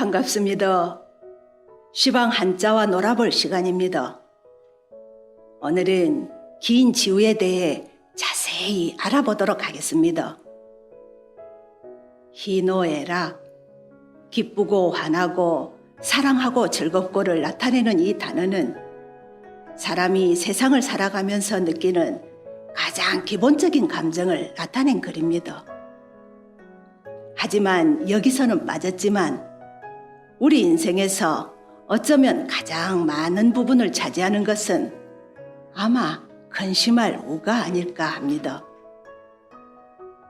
반갑습니다. 시방 한자와 놀아볼 시간입니다. 오늘은 긴 지우에 대해 자세히 알아보도록 하겠습니다. 희노애락, 기쁘고 화나고 사랑하고 즐겁고를 나타내는 이 단어는 사람이 세상을 살아가면서 느끼는 가장 기본적인 감정을 나타낸 글입니다. 하지만 여기서는 빠졌지만 우리 인생에서 어쩌면 가장 많은 부분을 차지하는 것은 아마 근심할 우가 아닐까 합니다.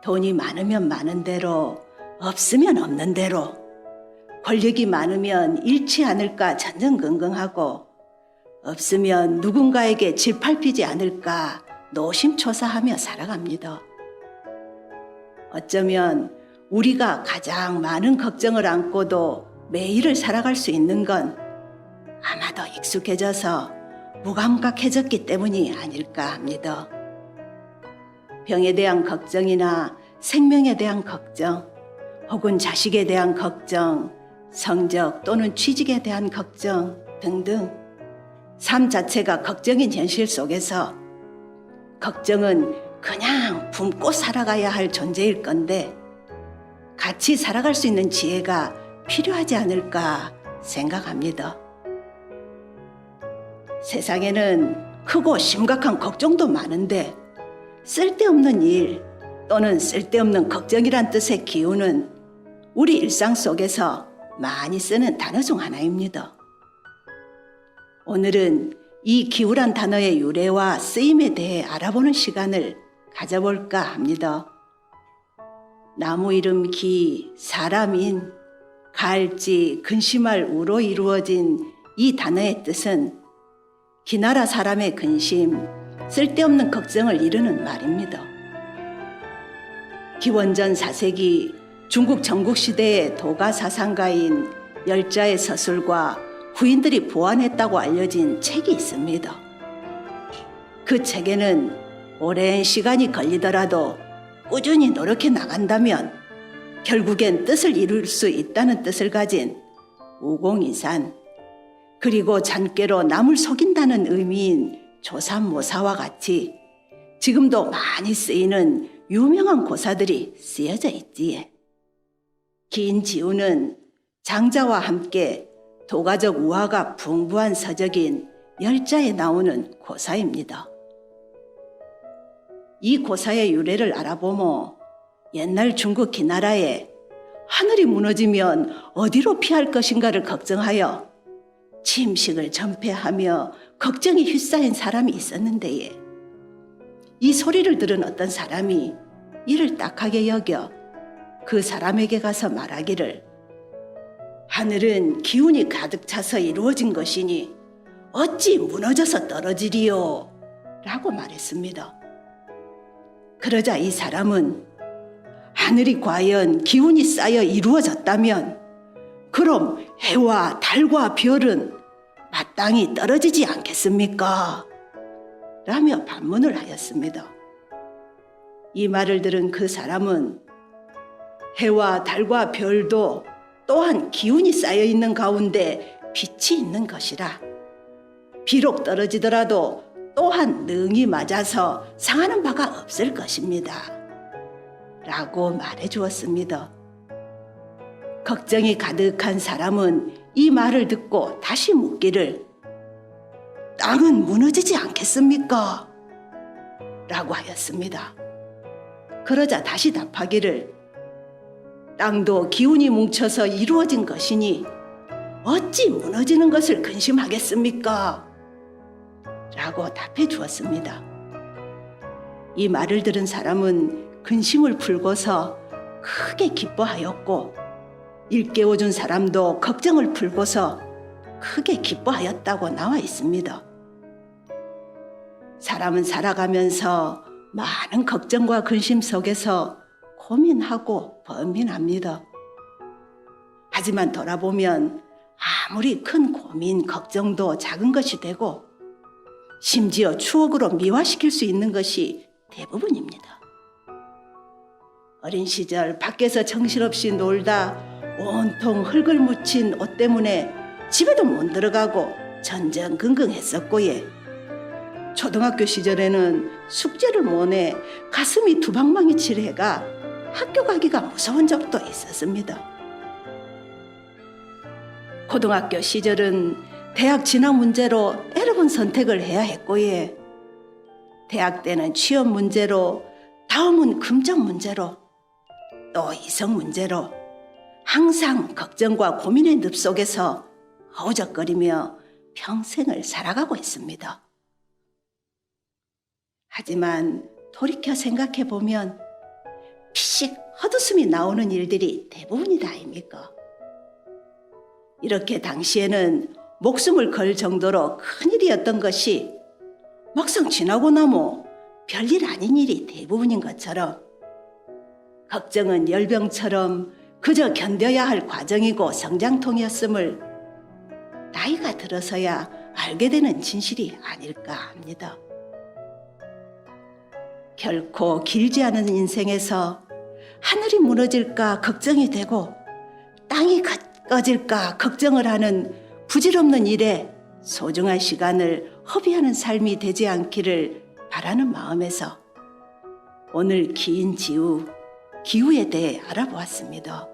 돈이 많으면 많은 대로, 없으면 없는 대로, 권력이 많으면 잃지 않을까 전전긍긍하고, 없으면 누군가에게 질팔피지 않을까 노심초사하며 살아갑니다. 어쩌면 우리가 가장 많은 걱정을 안고도 매일을 살아갈 수 있는 건 아마 도 익숙해져서 무감각해졌기 때문이 아닐까 합니다. 병에 대한 걱정이나 생명에 대한 걱정, 혹은 자식에 대한 걱정, 성적 또는 취직에 대한 걱정 등등 삶 자체가 걱정인 현실 속에서 걱정은 그냥 품고 살아가야 할 존재일 건데 같이 살아갈 수 있는 지혜가 필요하지 않을까 생각합니다. 세상에는 크고 심각한 걱정도 많은데 쓸데없는 일 또는 쓸데없는 걱정이란 뜻의 기운은 우리 일상 속에서 많이 쓰는 단어 중 하나입니다. 오늘은 이 기우란 단어의 유래와 쓰임에 대해 알아보는 시간을 가져볼까 합니다. 나무 이름 기, 사람인, 갈지, 근심할 우로 이루어진 이 단어의 뜻은 기나라 사람의 근심, 쓸데없는 걱정을 이루는 말입니다. 기원전 4세기 중국 전국시대의 도가 사상가인 열자의 서술과 후인들이 보완했다고 알려진 책이 있습니다. 그 책에는 오랜 시간이 걸리더라도 꾸준히 노력해 나간다면 결국엔 뜻을 이룰 수 있다는 뜻을 가진 우공이산 그리고 잔꾀로 남을 속인다는 의미인 조삼모사와 같이 지금도 많이 쓰이는 유명한 고사들이 쓰여져 있지에. 긴 지우는 장자와 함께 도가적 우화가 풍부한 서적인 열자에 나오는 고사입니다. 이 고사의 유래를 알아보면 옛날 중국 기나라에 하늘이 무너지면 어디로 피할 것인가를 걱정하여 침식을 전폐하며 걱정이 휩싸인 사람이 있었는데에 이 소리를 들은 어떤 사람이 이를 딱하게 여겨 그 사람에게 가서 말하기를 하늘은 기운이 가득 차서 이루어진 것이니 어찌 무너져서 떨어지리요 라고 말했습니다. 그러자 이 사람은 하늘이 과연 기운이 쌓여 이루어졌다면 그럼 해와 달과 별은 마땅히 떨어지지 않겠습니까? 라며 반문을 하였습니다. 이 말을 들은 그 사람은 해와 달과 별도 또한 기운이 쌓여 있는 가운데 빛이 있는 것이라. 비록 떨어지더라도 또한 능이 맞아서 상하는 바가 없을 것입니다. 라고 말해 주었습니다. 걱정이 가득한 사람은 이 말을 듣고 다시 묻기를 땅은 무너지지 않겠습니까? 라고 하였습니다. 그러자 다시 답하기를 땅도 기운이 뭉쳐서 이루어진 것이니 어찌 무너지는 것을 근심하겠습니까? 라고 답해 주었습니다. 이 말을 들은 사람은 근심을 풀고서 크게 기뻐하였고 일깨워준 사람도 걱정을 풀고서 크게 기뻐하였다고 나와 있습니다. 사람은 살아가면서 많은 걱정과 근심 속에서 고민하고 범민합니다. 하지만 돌아보면 아무리 큰 고민, 걱정도 작은 것이 되고 심지어 추억으로 미화시킬 수 있는 것이 대부분입니다. 어린 시절 밖에서 정신없이 놀다 온통 흙을 묻힌 옷 때문에 집에도 못 들어가고 전전긍긍했었고 예. 초등학교 시절에는 숙제를 못해 가슴이 두방망이 칠해가 학교 가기가 무서운 적도 있었습니다. 고등학교 시절은 대학 진학 문제로 여러 번 선택을 해야 했고 예. 대학 때는 취업 문제로, 다음은 금전 문제로, 또 이성 문제로 항상 걱정과 고민의 늪 속에서 허우적거리며 평생을 살아가고 있습니다. 하지만 돌이켜 생각해 보면 피식 헛웃음이 나오는 일들이 대부분이다 아닙니까? 이렇게 당시에는 목숨을 걸 정도로 큰 일이었던 것이 막상 지나고 나면 별일 아닌 일이 대부분인 것처럼 걱정은 열병처럼 그저 견뎌야 할 과정이고 성장통이었음을 나이가 들어서야 알게 되는 진실이 아닐까 합니다. 결코 길지 않은 인생에서 하늘이 무너질까 걱정이 되고 땅이 꺼질까 걱정을 하는 부질없는 일에 소중한 시간을 허비하는 삶이 되지 않기를 바라는 마음에서 오늘 긴 지우, 기후에 대해 알아보았습니다.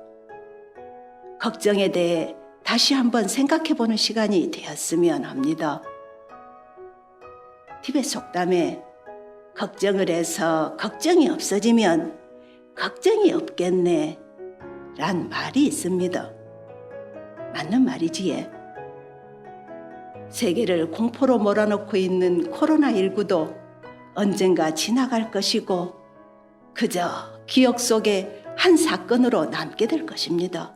걱정에 대해 다시 한번 생각해 보는 시간이 되었으면 합니다. 티벳 속담에 걱정을 해서 걱정이 없어지면 걱정이 없겠네 란 말이 있습니다. 맞는 말이지예. 세계를 공포로 몰아넣고 있는 코로나19도 언젠가 지나갈 것이고 그저 기억 속에 한 사건으로 남게 될 것입니다.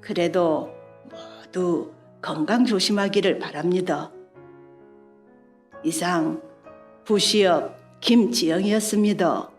그래도 모두 건강 조심하기를 바랍니다. 이상 부시업 김지영이었습니다.